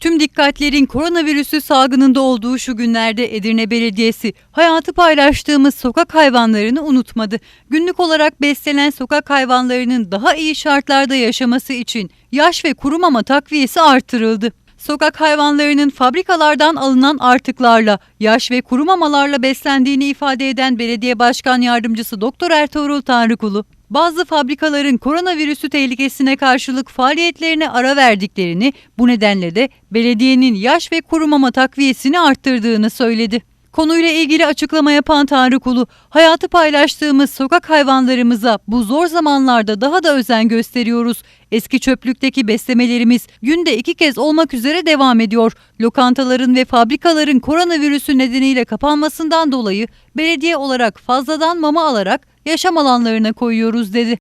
Tüm dikkatlerin koronavirüsü salgınında olduğu şu günlerde Edirne Belediyesi hayatı paylaştığımız sokak hayvanlarını unutmadı. Günlük olarak beslenen sokak hayvanlarının daha iyi şartlarda yaşaması için yaş ve kuru mama takviyesi artırıldı. Sokak hayvanlarının fabrikalardan alınan artıklarla, yaş ve kuru mamalarla beslendiğini ifade eden Belediye Başkan Yardımcısı Doktor Ertuğrul Tanrıkulu, bazı fabrikaların koronavirüsü tehlikesine karşılık faaliyetlerine ara verdiklerini, bu nedenle de belediyenin yaş ve kuru mama takviyesini arttırdığını söyledi. Konuyla ilgili açıklama yapan Tanrıkulu, hayatı paylaştığımız sokak hayvanlarımıza bu zor zamanlarda daha da özen gösteriyoruz. Eski çöplükteki beslemelerimiz günde iki kez olmak üzere devam ediyor. Lokantaların ve fabrikaların koronavirüsü nedeniyle kapanmasından dolayı belediye olarak fazladan mama alarak yaşam alanlarına koyuyoruz dedi.